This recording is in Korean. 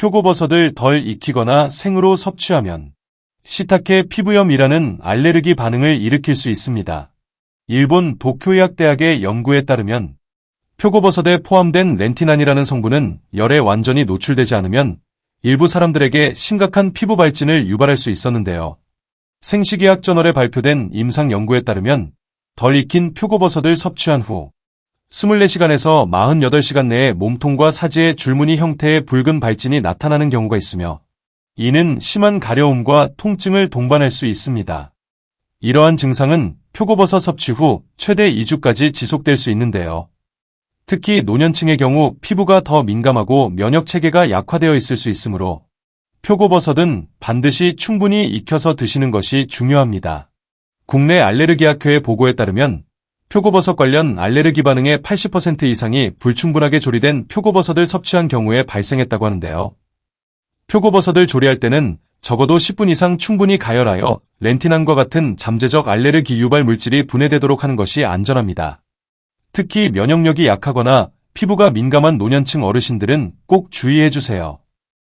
표고버섯을 덜 익히거나 생으로 섭취하면 시타케 피부염이라는 알레르기 반응을 일으킬 수 있습니다. 일본 도쿄의학대학의 연구에 따르면 표고버섯에 포함된 렌티난이라는 성분은 열에 완전히 노출되지 않으면 일부 사람들에게 심각한 피부 발진을 유발할 수 있었는데요. 생식의학 저널에 발표된 임상 연구에 따르면 덜 익힌 표고버섯을 섭취한 후 24시간에서 48시간 내에 몸통과 사지에 줄무늬 형태의 붉은 발진이 나타나는 경우가 있으며 이는 심한 가려움과 통증을 동반할 수 있습니다. 이러한 증상은 표고버섯 섭취 후 최대 2주까지 지속될 수 있는데요. 특히 노년층의 경우 피부가 더 민감하고 면역 체계가 약화되어 있을 수 있으므로 표고버섯은 반드시 충분히 익혀서 드시는 것이 중요합니다. 국내 알레르기학회의 보고에 따르면 표고버섯 관련 알레르기 반응의 80% 이상이 불충분하게 조리된 표고버섯을 섭취한 경우에 발생했다고 하는데요. 표고버섯을 조리할 때는 적어도 10분 이상 충분히 가열하여 렌티난과 같은 잠재적 알레르기 유발 물질이 분해되도록 하는 것이 안전합니다. 특히 면역력이 약하거나 피부가 민감한 노년층 어르신들은 꼭 주의해 주세요.